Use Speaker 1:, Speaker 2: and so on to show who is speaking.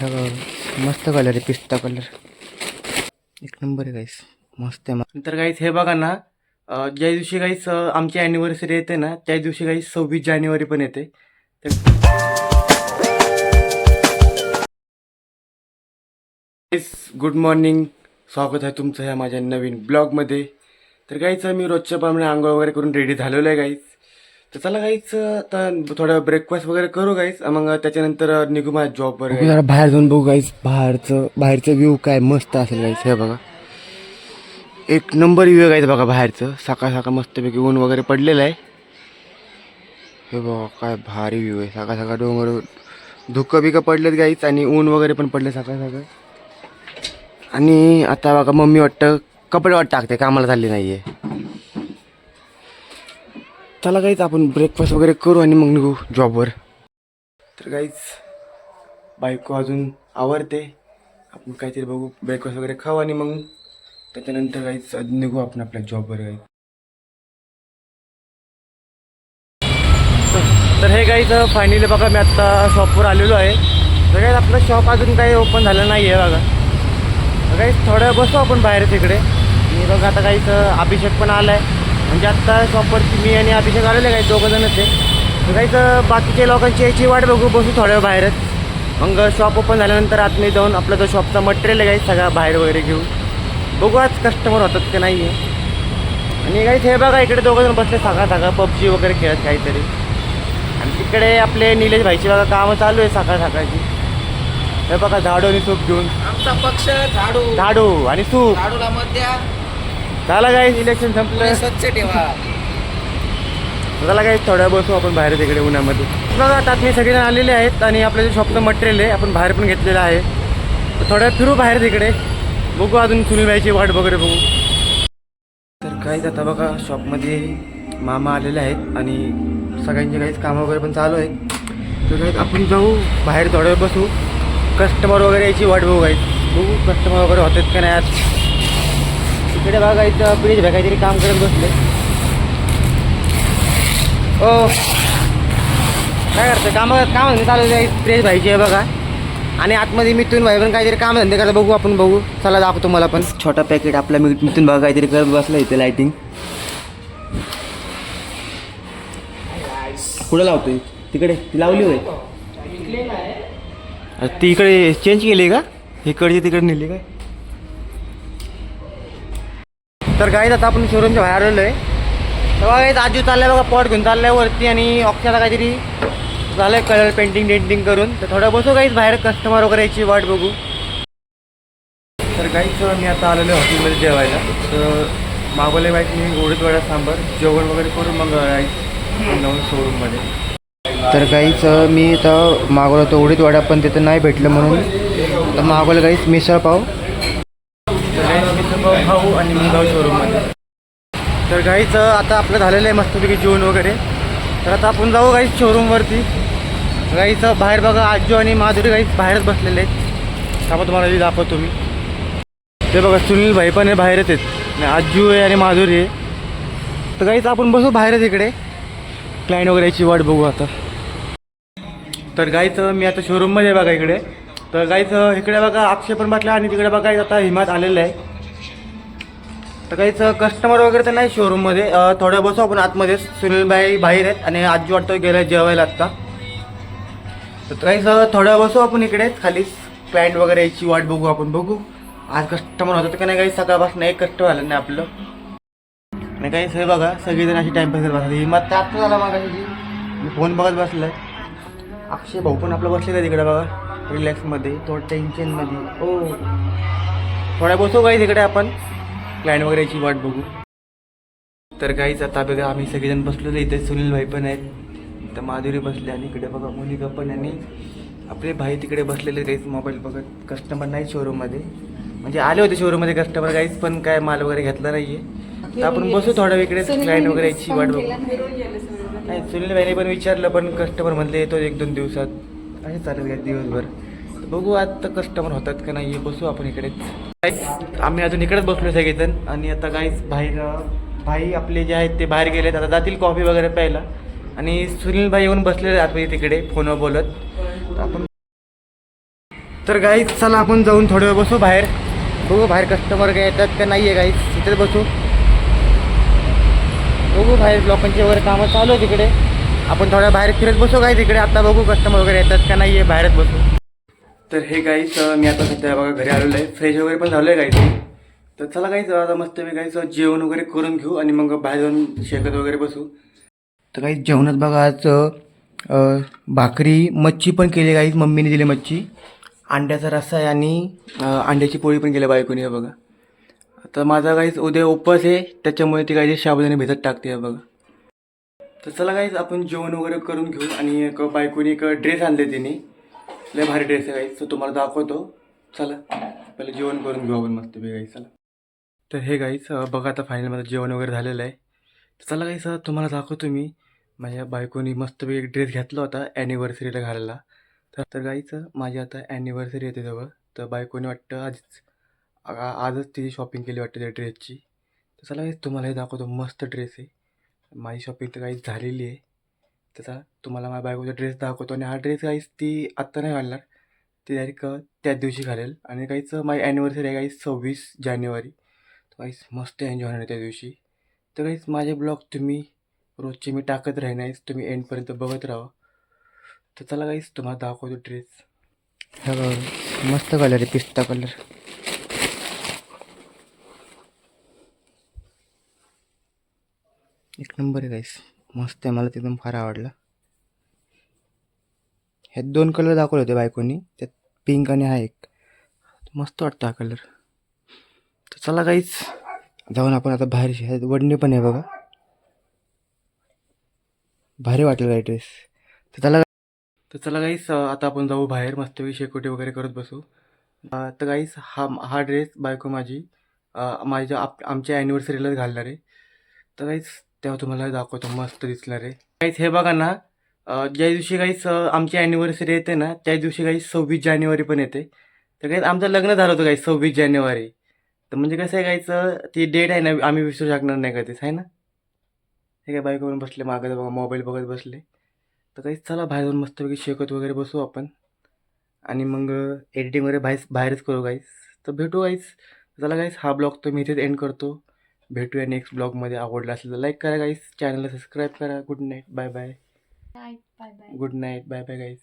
Speaker 1: हा मस्त कलर आहे पिस्ता कलर एक नंबर आहे गाईस मस्त आहे तर गाईस हे बघा ना ज्या दिवशी गाईस आमची अॅनिव्हर्सरी येते ना त्या दिवशी गाईस सव्वीस जानेवारी पण येते. गुड मॉर्निंग स्वागत आहे तुमचं ह्या माझ्या नवीन ब्लॉगमध्ये तर गाईच मी रोजच्या प्रमाणे आंघोळ वगैरे करून रेडी झालेलो आहे गाईच तर चला गाईच आता थोडं ब्रेकफास्ट वगैरे करू गाईच मग त्याच्यानंतर निघू माझ्या जॉबवर जरा बाहेर जाऊन बघू काहीच बाहेरचं बाहेरचं व्ह्यू काय मस्त असेल गाईच हे बघा. एक नंबर व्ह्यू आहे बघा बाहेरचं. सकाळ सकाळ मस्तपैकी ऊन वगैरे पडलेलं आहे. हे बघा काय भारी व्ह्यू आहे. सकाळ सकाळ डोंगर धुकं बिकं पडलेत गाईच आणि ऊन वगैरे पण पडले सकाळ सकाळ आणि आता बघा मम्मी वाटतं कपडे वाट टाकते कामाला चालली नाही आहे चला काहीच आपण ब्रेकफास्ट वगैरे करू आणि मग निघू जॉबवर तर काहीच बायको अजून आवडते आपण काहीतरी बघू ब्रेकफास्ट वगैरे खाऊ आणि मग त्याच्यानंतर काहीच निघू आपण आपल्या जॉबवर काही तर हे गाईच फायनली बघा मी आत्ता शॉपवर आलेलो आहे. तर काही आपलं शॉप अजून काही ओपन झालं नाही आहे बघा. तर काही थोडं बसू आपण बाहेर तिकडे. आणि बघा आता काहीच अभिषेक पण आला आहे म्हणजे आत्ता शॉपवरती मी आणि अभिषेक आलेले काही दोघं जणच आहे. तर काहीच बाकीच्या लोकांची याची वाट बघू बसू थोड्या वेळ बाहेरच. मग शॉप ओपन झाल्यानंतर आतमध्ये जाऊन आपला जो शॉपचा मटेरियल आहे काही सगळा बाहेर वगैरे घेऊ बघू आज कस्टमर होतात का नाही आहे आणि काही हे बघा इकडे दोघं जण बसले सकाळ सकाळ पबजी वगैरे खेळत काहीतरी. आणि तिकडे आपले निलेश भाईची बघा कामं चालू आहे सकाळ सकाळची. हे बघा झाडू आणि सूप घेऊन.
Speaker 2: आमचा पक्ष झाडू.
Speaker 1: झाडू आणि सूप.
Speaker 2: झाडूला मध्ये.
Speaker 1: झालं काय इलेक्शन संपलं.
Speaker 2: स्वच्छ ठेवा.
Speaker 1: झालं काय थोड्या बसू आपण बाहेर तिकडे उन्हामध्ये. बघा आता मी सगळेजण आलेले आहेत आणि आपलं जे शॉपचं मटेरियल आहे आपण बाहेर पण घेतलेलं आहे. थोड्या फिरू बाहेर तिकडे. बघू अजून सुनीलबाईची वाट वगैरे बघू. तर काहीच आता बघा शॉपमध्ये मामा आलेले आहेत आणि सगळ्यांचे काहीच कामं वगैरे पण चालू आहेत. तर आपण जाऊ बाहेर थोड्या बसू. कस्टमर वगैरे याची वाट बघू काही बघू कस्टमर वगैरे होतात का नाही आज. तिकडे बघा इथं प्लीज भाई काहीतरी काम करत बसले. ओ. काय करतं? काम काम धंदे चालू आहे प्रेस भाईची आहे बघा. आणि आतमध्ये मिथून भाई पण काहीतरी काम धंदे करता बघू आपण बघू. चला दाखवतो मला पण. छोटा पॅकेट आपला मिथून बघा काहीतरी करत बसला इथे लाइटिंग कुठं लावतोय? तिकडे ती लावली होय. ती इकडे चेंज केली का? इकडची तिकडे नेली काय? तर काय आता आपण शोरूमच्या बाहेर आलेलो आहे तेव्हा काही आजू चाललाय बघा पॉट घेऊन चाललाय वरती आणि ऑक्साला काहीतरी झालंय कलर पेंटिंग डेंटिंग करून. तर थोडं बसू काहीच बाहेर कस्टमर वगैरे याची वाट बघू. तर काहीच मी आता आलेलो आहे हॉटेलमध्ये जेवायला. तर मागवले बाईक मी गोडीत वेळा सांबर. जेवण वगैरे करून मग जाऊन शोरूममध्ये तर काहीच मी तर मागवलं होतं उडीद वडा पण तिथं नाही भेटलं म्हणून. तर मागवलं काहीच मिसळ पाव. भाऊ मिसळ आणि मग जाऊ शोरूममध्ये तर गाईचं आता आपलं झालेलं आहे मस्तपैकी जेवण वगैरे. तर आता आपण जाऊ गाई शोरूमवरती गाईचं बाहेर बघा आजू आणि माधुरी गाईच बाहेरच बसलेले आहेत. त्यामुळे तुम्हाला हे दाखवतो मी. ते बघा सुनील भाई पण आहे बाहेरच आहेत. आजू आहे आणि माधुरी आहे. तर गाईचं आपण बसू बाहेरच इकडे. क्लायंट वगैरे याची वाट बघू आता. तर गाईचं मी आता शोरूममध्ये आहे बघा इकडे. तर गाईचं इकडे बघा आक्षेपण पण आणि तिकडे बघा आता हिमात आलेलं आहे. तर काहीच कस्टमर वगैरे तर नाही शोरूममध्ये थोड्या बसू आपण आतमध्ये. सुनीलबाई बाहेर आहेत आणि आजी वाटतं गेलं जेवायला आत्ता. तर काहीच थोड्या बसू आपण इकडेच खालीच क्लायंट वगैरे याची वाट बघू आपण. बघू. आज कस्टमर होतं का नाही काही सकाळपासून एक कस्टमर आलं नाही आपलं. आणि काही हे बघा सगळेजण अशी टाईमपास करत बसले हिमत तर आत्ता झाला मग मी फोन बघत बसलाय. अक्षय भाऊ पण आपलं बसलेलं आहे तिकडे बघा. रिलॅक्समध्ये थोडं टेन्शनमध्ये ओ हो. थोड्या बसू काही तिकडे आपण. क्लायंट वगैरे याची वाट बघू. तर काहीच आता बघा आम्ही सगळेजण बसलेलो इथे. सुनील भाई पण आहेत. तर माधुरी बसले आणि इकडे बघा मोनिका पण आणि आपले भाई तिकडे बसलेले काहीच मोबाईल बघत. कस्टमर नाही शोरूममध्ये म्हणजे आले होते शोरूममध्ये कस्टमर काहीच पण काय माल वगैरे घेतला नाहीये. तर आपण बसू थोडा इकडे क्लायंट वगैरे याची वाट बघू. नाही. सुनील भाईने पण विचारलं पण कस्टमर म्हणले येतो एक दोन दिवसात. आहे चालेल काय दिवसभर. बघू आता कस्टमर होतात का नाही बसू आपण इकडेच. काहीच आम्ही अजून इकडेच बसलो सगळेजण. आणि आता काहीच बाहेर भाई आपले जे आहेत ते बाहेर गेलेत. आता जातील कॉफी वगैरे प्यायला. आणि सुनील भाई येऊन बसलेले आहेत आतमध्ये तिकडे फोनवर बोलत. तर आपण तर गाईच चला आपण जाऊन थोडं वेळ बसू बाहेर. बघू बाहेर कस्टमर काय येतात का नाही आहे गाईच तिथेच बसू. बघू बाहेर लोकांचे वगैरे कामं चालू आहे तिकडे आपण थोड्या बाहेर फिरत बसू काय तिकडे आता बघू कस्टमर वगैरे येतात का नाही आहे बाहेरच बसू. तर हे गाईच मी आता सध्या बघा घरी आलेलो आहे. फ्रेश वगैरे पण झालं आहे गाईच तर चला गाईच आता मस्त मी गाईच जेवण वगैरे करून घेऊ आणि मग बाहेर जाऊन शेकत वगैरे बसू. तर काही जेवणात बघा आज भाकरी मच्छी पण केली गाईच मम्मीने दिली मच्छी. अंड्याचा रस्सा आहे आणि अंड्याची पोळी पण केली बायकोने हे बघा. तर माझा काहीच उद्या उपवास आहे त्याच्यामुळे ती काही शाबुदाने भिजत टाकते हे बघा. तर चला काहीच आपण जेवण वगैरे करून घेऊ आणि एक बायकोने एक ड्रेस आणले तिने. लय भारी ड्रेस आहे गाईस. सो तुम्हाला दाखवतो. चला पहिले जेवण करून घेऊ आपण मस्त बे चला. तर हे गाईच बघा आता फायनल माझं जेवण वगैरे झालेलं आहे. तर चला गाईच तुम्हाला दाखवतो मी. माझ्या बायकोनी मस्तपैकी एक ड्रेस घेतला होता ॲनिव्हर्सरीला घालायला. तर तर गाईचं माझी आता ॲनिव्हर्सरी येते जवळ तर बायकोने वाटतं आधीच आजच तिची शॉपिंग केली वाटतं त्या ड्रेसची तर चला गाईज तुम्हाला हे दाखवतो. मस्त ड्रेस आहे. माझी शॉपिंग तर काहीच झालेली आहे. त्याचा तुम्हाला माझ्या बायकोचा ड्रेस दाखवतो आणि हा ड्रेस काहीच ती आत्ता नाही घालणार. ती डायरेक्ट त्याच दिवशी घालेल. आणि काहीच माझी ॲनिव्हर्सरी आहे काहीच सव्वीस जानेवारी. तर काहीच मस्त एन्जॉय होणार त्या दिवशी. तर काहीच माझे ब्लॉग तुम्ही रोजचे मी टाकत राहणार तुम्ही एंडपर्यंत बघत राहा. तर चला काहीच तुम्हाला दाखवतो ड्रेस हा मस्त कलर आहे पिस्ता कलर एक नंबर आहे गाईस मस्त आहे मला ते एकदम फार आवडला. ह्यात दोन कलर दाखवले होते बायकोनी त्यात पिंक आणि हा एक. मस्त वाटतं हा कलर तर चला काहीच जाऊन आपण आता बाहेर ह्यात वडणे पण आहे बघा. भारी वाटेल काय ड्रेस तर चला तर चला काहीच आता आपण जाऊ बाहेर मस्तपैकी शेकोटी वगैरे करत बसू. तर काहीच हा हा ड्रेस बायको माझी माझ्या आप आमच्या ॲनिव्हर्सरीलाच घालणार आहे. तर काहीच तेव्हा तुम्हाला दाखवतो मस्त दिसणार आहे काहीच हे बघा ना ज्या दिवशी काहीच आमची ॲनिव्हर्सरी येते ना त्या दिवशी काही सव्वीस जानेवारी पण येते. तर काही आमचं लग्न झालं होतं काही सव्वीस जानेवारी. तर म्हणजे कसं आहे काहीच ती डेट आहे ना आम्ही विसरू शकणार नाही कधीच आहे ना? हे काय बाईक बसले मागं बघा मोबाईल बघत बसले. तर काहीच चला बाहेर जाऊन मस्तपैकी शेकत वगैरे बसू आपण. आणि मग एडिटिंग वगैरे बाहेर बाहेरच करू गाईस तर भेटू काहीच चला काहीच हा ब्लॉग तर मी इथेच एंड करतो. भेटूया नेक्स्ट ब्लॉगमध्ये आवडला असेल तर लाईक करा गाईस चॅनलला सबस्क्राईब करा. Good night bye bye
Speaker 2: bye bye.
Speaker 1: Good night bye bye guys